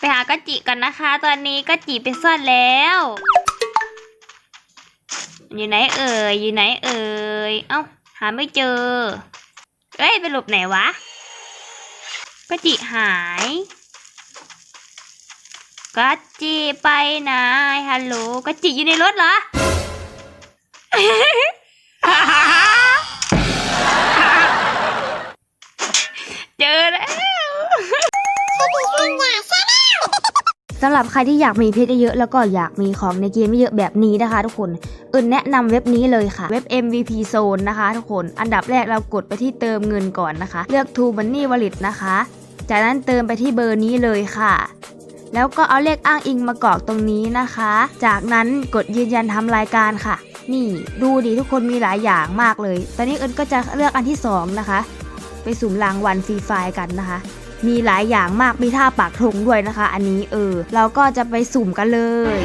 ไปหากะจิกันนะคะ ตอนนี้กะจิไปซ่อนแล้ว อยู่ไหนเอ่ย อยู่ไหนเอ่ย เอ้า หาไม่เจอ เอ้ย ไปหลบไหนวะกะจิหายกะจิไปไหนฮัลโหลกะจิอยู่ในรถเหรอ สำหรับใครที่อยากมีเพชรเยอะแล้วก็อยากมีของในเกมเยอะแบบนี้นะคะ ทุกคนเอิญแนะนำเว็บนี้เลยค่ะ เว็บ MVP Zone นะคะ ทุกคน อันดับแรกเรากดไปที่เติมเงินก่อนนะคะ เลือก To Money Wallet นะคะ จากนั้นเติมไปที่เบอร์นี้เลยค่ะแล้วก็เอาเลขอ้างอิงมากรอกตรงนี้นะคะ จากนั้นกดยืนยันทำรายการค่ะ นี่ดูดิทุกคนมีหลายอย่างมากเลย ตอนนี้เอิญก็จะเลือกอันที่สองนะคะ ไปสุ่มรางวัลฟรีไฟล์กันนะคะ มีหลายอย่างมากมีท่าปากธงด้วยนะคะ อันนี้เออ เราก็จะไปสุ่มกันเลย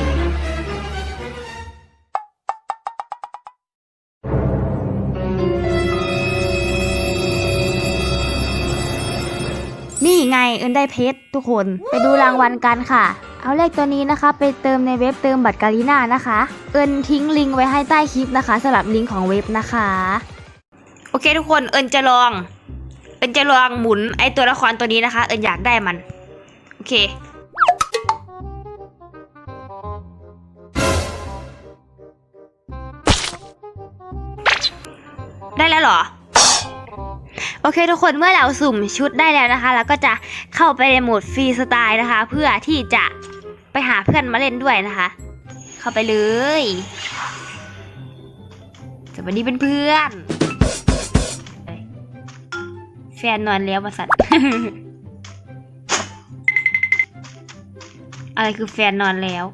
นี่ไงเอินได้เพชรทุกคนไปดูรางวัลกันค่ะ เอาเลขตัวนี้นะคะ ไปเติมในเว็บเติมบัตรการีน่านะคะ เอินทิ้งลิงก์ไว้ให้ใต้คลิปนะคะสำหรับลิงก์ของเว็บนะคะ โอเคทุกคนเอิญจะลอง เอิญจะลองหมุนไอตัวละครตัวนี้นะคะ เอิญอยากได้มัน โอเค ได้แล้วเหรอ โอเคทุกคนเมื่อเราสุ่มชุดได้แล้วนะคะ เราก็จะเข้าไปในโหมดฟรีสไตล์นะคะ เพื่อที่จะไปหาเพื่อนมาเล่นด้วยนะคะ เข้าไปเลยสวัสดีเป็นเพื่อนๆ นนอนแล้วประสัตว์อะไรคือแฟนนอนแล้ว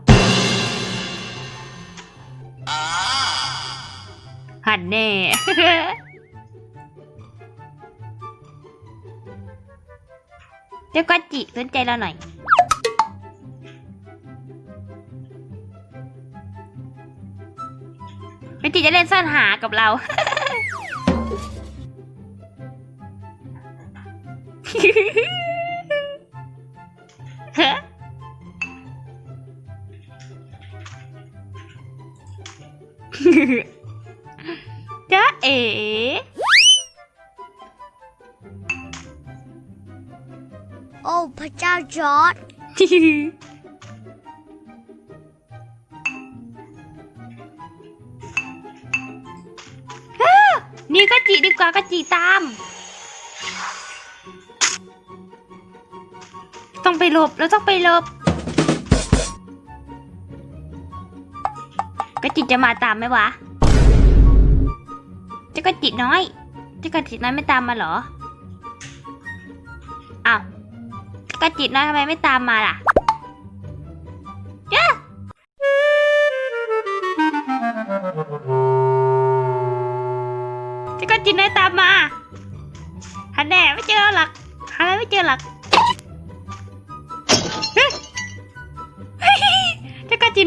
หันแน่เจ้าก็จิสนใจเราหน่อยวิจิจะเล่นซ่อนหากับเรา จ๊ะเอ๋โอ้พระเจ้าจอร์ดนี่ก็จีดีกว่าก็จีตาม ต้องไปหลบแล้วต้องไปหลบกระจิจะมาตามไหมวะเจ้ากระจิน้อยเจ้ากระจิน้อยไม่ตามมาเหรออ้าวกระจิน้อยทำไมไม่ตามมาล่ะ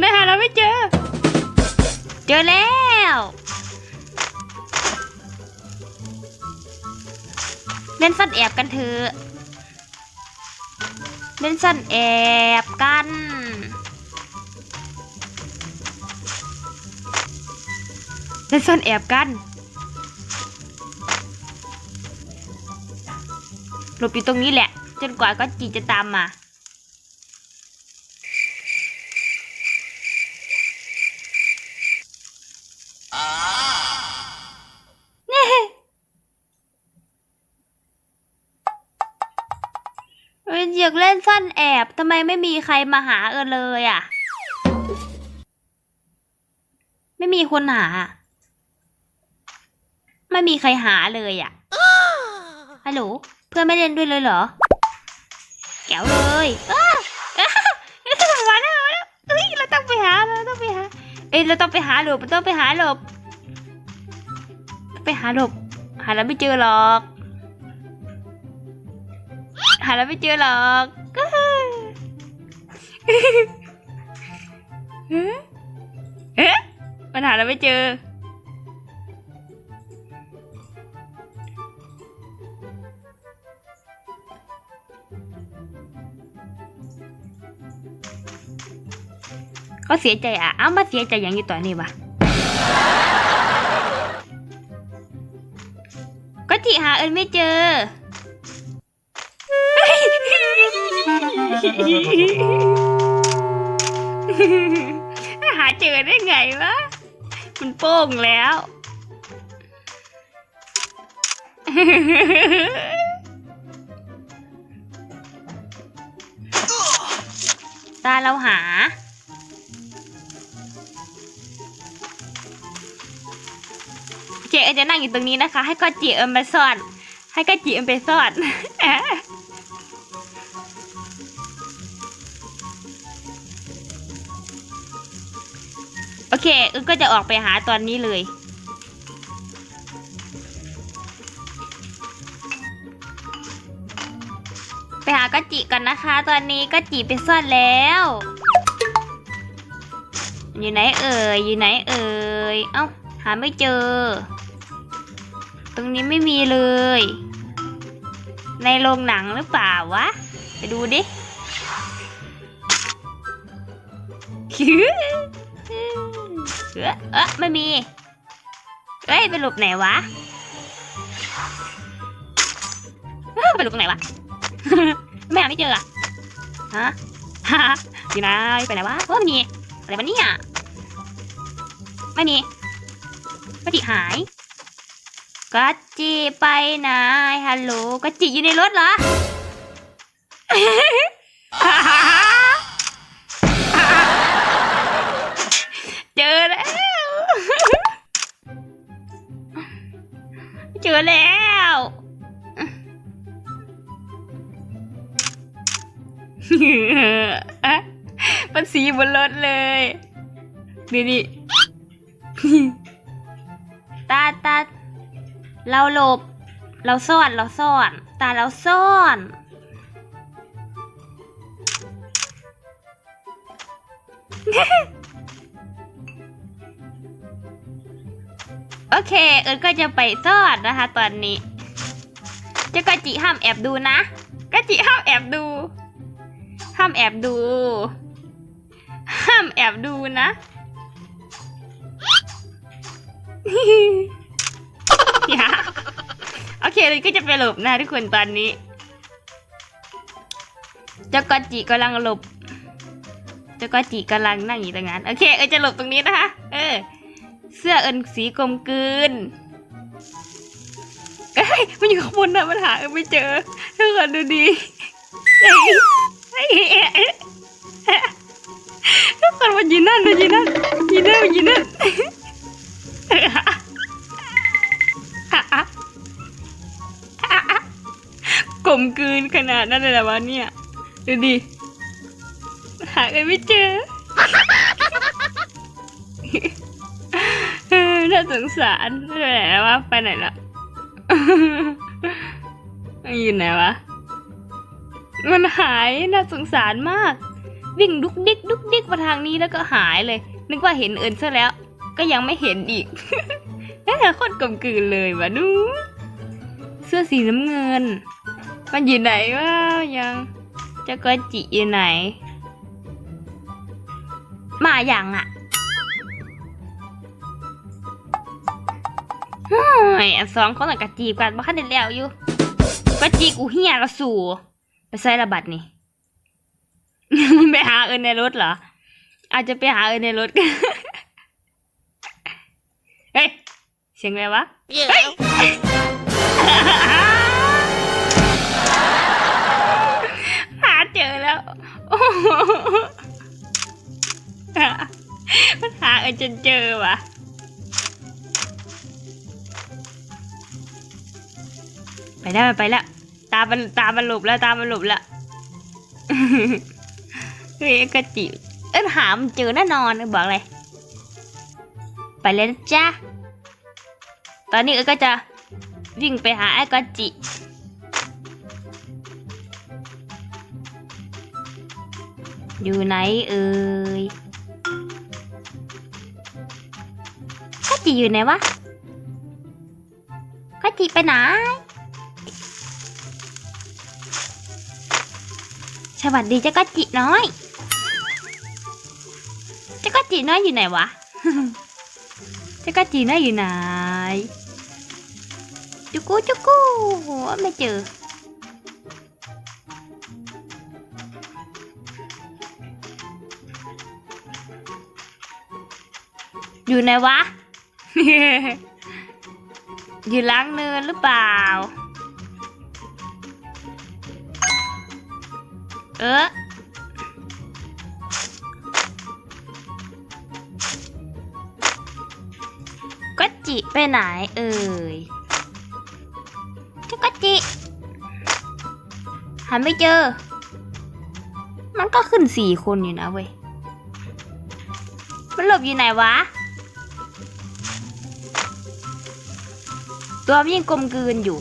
เจ้ากระจิน้อยหาเราไม่เจอ เจอแล้ว เล่นซ่อนแอบกันเถอะเล่นซ่อนแอบกันเล่นซ่อนแอบกันหลบอยู่ตรงนี้แหละ จนกว่าก็จีจะตามมา เอยากเล่นซ่อนแอบทำไมไม่มีใครมาหาเอิญเลยอะ ไม่มีคนหา ไม่มีใครหาเลยอะฮัลโหลเพื่อนไม่เล่นด้วยเลยเหรอ แก้วเลยอ้ามาแล้วมาแล้วเฮ้ยเราต้องไปหาเราต้องไปหา เอ้ยเราต้องไปหาหลบเราต้องไปหาหลบ ไปหาหลบ หาแล้วไม่เจอหรอก หาแล้วไม่เจอหรอกเอ๊ะเอ๊ะมันหาแล้วไม่เจอเขาเสียใจอะ เอ้ามาเสียใจอย่างอยู่ตอนนี้วะก็จิหาเอิญไม่เจอ หาเจอได้ไงวะ มันโป้งแล้ว ตาเราหา เจเอจะนั่งอยู่ตรงนี้นะคะ ให้ก็จีเอิญมาซ่อน ให้ก็จีเอิญไปซ่อน เคเอิญก็จะออกไปหาตอนนี้เลย ไปหากะจิกันนะคะ ตอนนี้กะจิไปซ่อนแล้ว อยู่ไหนเอ่ยอยู่ไหนเอ่ยเอ้าหาไม่เจอ ตรงนี้ไม่มีเลย ในโรงหนังหรือเปล่าวะ ไปดูดิ เออเออไม่มี เอ้ยไปหลบไหนวะไปหลบตรงไหนวะไม่หาไม่เจออะฮะฮะอยู่ไหนไปไหนวะโอ้ไม่มีอะไรวะเนี่ยไม่มีกะจิหายกะจิไปไหนฮัลโหลกะจิอยู่ในรถเหรอ อแล้ว มันสีบนรถเลย นี่นี่ตาตาเราหลบ เราซ่อน เราซ่อน ตาเราซ่อน โอเค เอิญก็จะไปซ่อนนะคะ ตอนนี้เจ้ากะจิห้ามแอบดูนะกะจิห้ามแอบดู ห้ามแอบดู ห้ามแอบดูนะอย่าโอเคเลยก็จะไปหลบนะทุกคนตอนนี้เจ้ากจิกำลังหลบเจ้ากจิกำลังนั่งอยู่ตรงนั้น โอเค เออจะหลบตรงนี้นะคะ เออ สื้อเอินสีกลมกลืนเอ้ยมันอยู่ข้างบนนะมันหาเออไม่เจอทุกคนดูดีเฮ้ยเฮ้ยทุกคนมันยืนนั่นมันยืนนั่นยืนนั่นมันยืนนั่นกลมกลืนขนาดนั้นเลยเหรอวะเนี่ย ดูดิหาเงินไม่เจอ สงสารไปไหนแล้ววะไปไหนละอยู่ไหนวะ มันหายน่าสงสารมาก วิ่งดุกดิกดุกดิกมาทางนี้แล้วก็หายเลย นึกว่าเห็นเอิญซะแล้ว ก็ยังไม่เห็นอีกแค่โคตรกลมกลืนเลยวะนูเสื้อสีน้ำเงิน มันอยู่ไหนวะยังจะก็จิอยู่ไหน มาอย่างอะ ฮ้ยอันสองคนน่ะกะจีบกันบ่คันได้แล้วอยู่กะจีกูเฮียและสู่ไปใส่ระบัดนี่มันไปหาเอินในรถเหรอ อาจจะไปหาเอินในรถกันเฮ้ยเสียงอะไรวะเฮ้ยหาเจอแล้วโอ้โหมันหาเออจนเจอว่ะ ไปแล้ไปแล้ว ตามันตามันหลบแล้วตามันหลบแล้วเฮ้ยกระจิเอ้ยหามันเจอแน่นอนบอกเลย ไปเลยนะจ้าตอนนี้เอ้ก็จะวิ่งไปหาไอ้กระจิอยู่ไหนเอ่ยกัจจิอยู่ไหนวะกัจจิไปไหน สวัสดีเจ้ากจิน้อย เจ้าก็จีน้อยอยู่ไหนวะ เจ้าก็จีน้อยอยู่ไหน จุกูจุกูไม่เจอ อยู่ไหนวะ อยู่ล้างเนินหรือเปล่า ออก็จิไปไหนเอ่ยเจ้าก็จิหาไม่เจอ มันก็ขึ้นสี่คนอยู่นะเว้ย มันหลบอยู่ไหนวะ ตัวมันยังกลมกลืนอยู่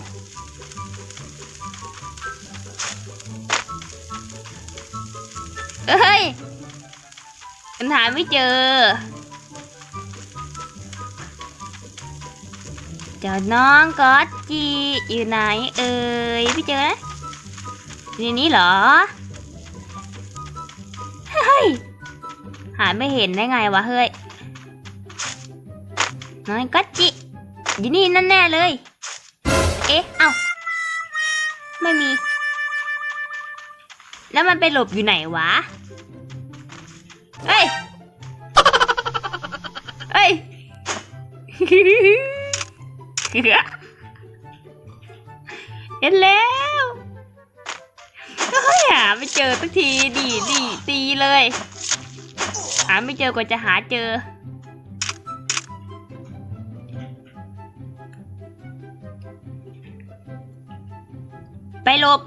เอ้ยมันหาไม่เจอ เจ้าน้องก๊อตจีอยู่ไหนเอ่ยไม่เจอนะอยู่ในนี้เหรอ เฮ้ย หาไม่เห็นได้ไงวะเฮ้ย น้อยก๊อตจิอยู่นี่นั่นแน่เลย เอ๊ะ เอ้า ไม่มี แล้วมันไปหลบอยู่ไหนวะเอ้ยเอ้ย เห็นแล้วเฮ้ยหาไม่เจอสักทีดีดีตีเลย หาไม่เจอกว่าจะหาเจอไปหลบ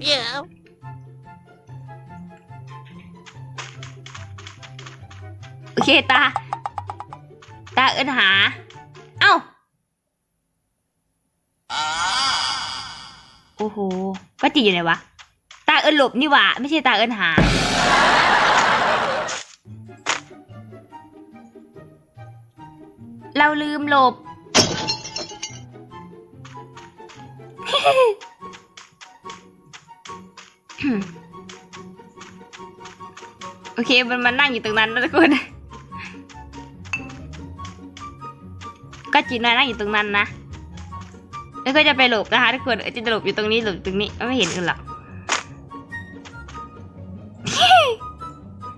Yeah. โอ เคตา ตาเอินหา เอ้า โอ้โหก็จีอยู่ไหนวะ ตาเอินหลบนี่หว่า ไม่ใช่ตาเอินหา เราลืมหลบ โอเค มันมานั่งอยู่ตรงนั้นนะทุกคน ก็จีน่านั่งอยู่ตรงนั้นนะแล้วก็จะไปหลบนะคะทุกคนเออจะหลบอยู่ตรงนี้หลบตรงนี้ไม่เห็นกันหรอก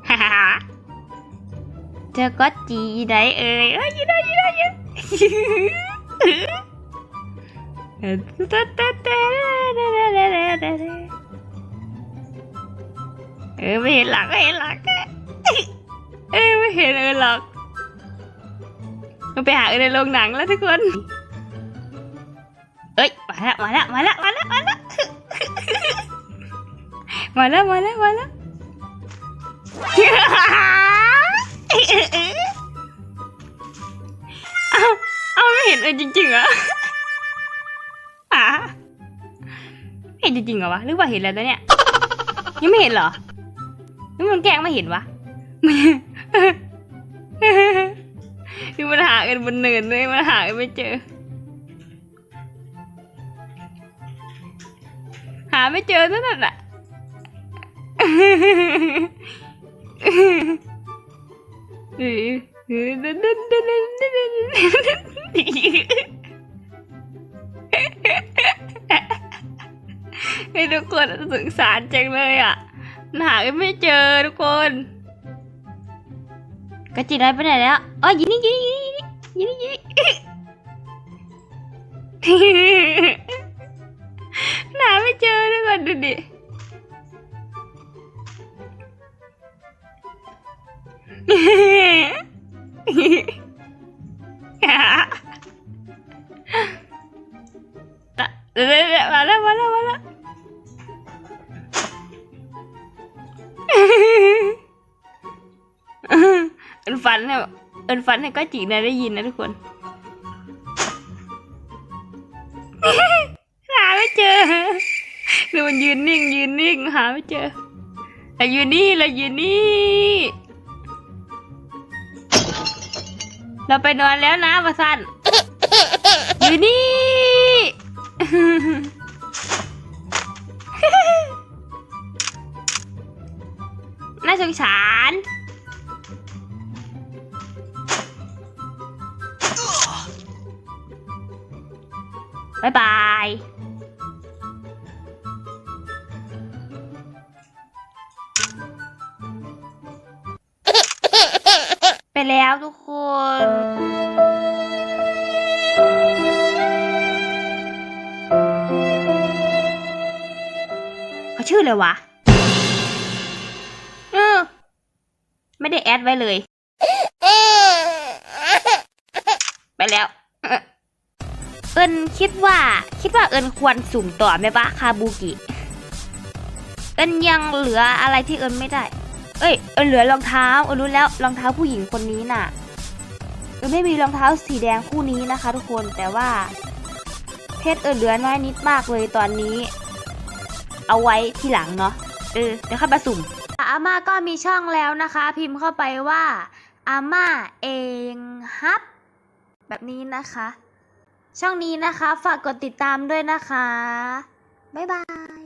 ฮ่าฮ่าฮ่าเจอก็จีไหนเอ่ยเอ้ยอยืนได้ยืนได้ยืนเออไม่เห็นหลังไม่เห็นหลังเออไม่เห็นเออหรอ กมันไปหาในโรงหนังแล้วทุกคน เอ้ย มาแล้ว มาแล้ว มาแล้ว มาแล้ว มาแล้ว มาแล้ว มาแล้ว มาแล้วเอาเอาไม่เห็นเออจริงๆเหรออะเห็นจริงๆเหรอวะ หรือว่าเห็นแล้วนะเนี่ย ยังไม่เห็นเหรอหรือมันแกล้งไม่เห็นวะคือมั มันบนเนินเลยมันหาไม่เจอ หาไม่เจอนั่นแหละให้ทุกคนสงสารจังเลยอะ หาไม่เจอทุกคนกระจิได้ไปไหนแล้วอ๋อยินี่ยินี่ gini gini kenapa cowok udah kode deh ya เนี่ยเอินฝันเนี่ยก็จีนะได้ยินนะทุกคนหาไม่เจอดูมันยืนนิ่งยืนนิ่งหาไม่เจอแต่อยู่นี่เราอยู่นี่ เราไปนอนแล้วนะประสันอยู่นี่น่าสงสาร บ๊ายบายไปแล้วทุกคนเขาชื่อเลยวะ เออ ไม่ได้แอดไว้เลย ไปแล้ว เอิ ญคิดว่า คิดว่าเอิญควรสุ่มต่อไหมปะคาบูกิ เอิญยังเหลืออะไรที่เอิญไม่ได้ เอ้ย เอิญเหลือรองเท้า เอิญรู้แล้วรองเท้าผู้หญิงคนนี้น่ะ เอิญไม่มีรองเท้าสีแดงคู่นี้นะคะ ทุกคน แต่ว่า เพชรเอิญเหลือน้อยนิดมากเลยตอนนี้ เอาไว้ที่หลังเนาะ เออ เดี๋ยวค่อยมาสุ่ม อาม่าก็มีช่องแล้วนะคะ พิมพ์เข้าไปว่าอาม่าเองฮับ แบบนี้นะคะ ช่องนี้นะคะ ฝากกดติดตามด้วยนะคะ บ๊ายบาย